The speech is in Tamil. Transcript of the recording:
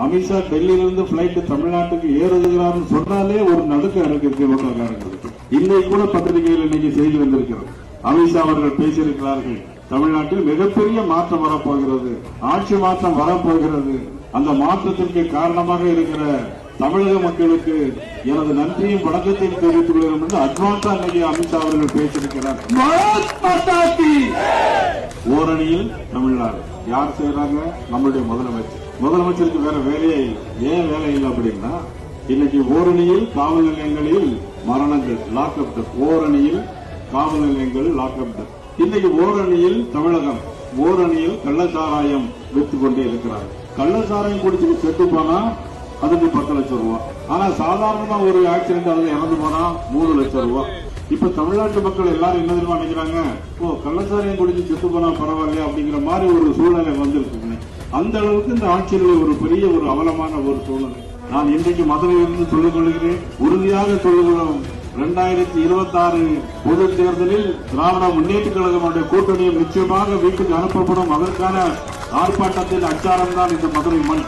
அமித்ஷா டெல்லியிலிருந்து பிளைட் தமிழ்நாட்டுக்கு ஏறுகிறார்னு சொன்னாலே ஒரு நடுக்கம் இருக்கு. திமுககாரங்களுக்கு இன்னைக்கு கூட பத்திரிகையில் இன்னைக்கு செய்தி வந்திருக்கிறது. அமித்ஷா அவர்கள் பேசியிருக்கிறார்கள் தமிழ்நாட்டில் மிகப்பெரிய மாற்றம் வரப்போகிறது ஆட்சி மாற்றம் வரப்போகிறது. அந்த மாற்றத்திற்கு காரணமாக இருக்கிற தமிழக மக்களுக்கு எனது நன்றியும் வணக்கத்தையும் தெரிவித்துக் கொள்கிறோம் என்று அட்வான்ஸா இன்னைக்கு அமித்ஷா அவர்கள் பேசியிருக்கிறார். ஓரணியில் தமிழ்நாடு. யார் செய்யறாங்க நம்மளுடைய முதலமைச்சர். முதலமைச்சருக்கு வேற வேலையே இல்லை ஏன் வேலை இல்லை அப்படின்னா இன்னைக்கு ஓரணியில் காவல் நிலையங்களில் மரணங்கள் லாக்அப் டெத் ஓரணியில் காவல் நிலையங்கள் லாக்அப் டெத் இன்னைக்கு ஓரணியில் தமிழகம் ஓரணியில் கள்ளச்சாராயம் விற்று கொண்டே இருக்கிறார் கள்ளச்சாராயம் குடிச்சுட்டு செத்து போனா அதுக்கு பத்து லட்சம் ரூபாய் ஆனா சாதாரணமா ஒரு ஆக்சிடென்ட் அதுல இறந்து போனா மூணு லட்சம் ரூபாய் இப்ப தமிழ்நாட்டு மக்கள் எல்லாரும் என்ன தெரியுமா நினைக்கிறாங்க? ஓ கள்ளச்சாரியம் குடிச்சு செத்து போனா பரவாயில்லையா அப்படிங்கிற மாதிரி ஒரு சூழ்நிலை வந்திருக்கு அந்த அளவுக்கு இந்த ஆட்சியில் ஒரு பெரிய ஒரு அவலமான ஒரு சூழ்நிலை. நான் இன்றைக்கு மதுரையிலிருந்து சொல்லிக் கொள்கிறேன். உறுதியாக சொல்லுகிறோம் இரண்டாயிரத்தி இருபத்தி ஆறு பொது தேர்தலில் திராவிட முன்னேற்ற கழகமுடைய கூட்டணியும் நிச்சயமாக வீட்டுக்கு அனுப்பப்படும். அதற்கான ஆர்ப்பாட்டத்தில் அச்சாரம் தான் இந்த மதுரை மண்.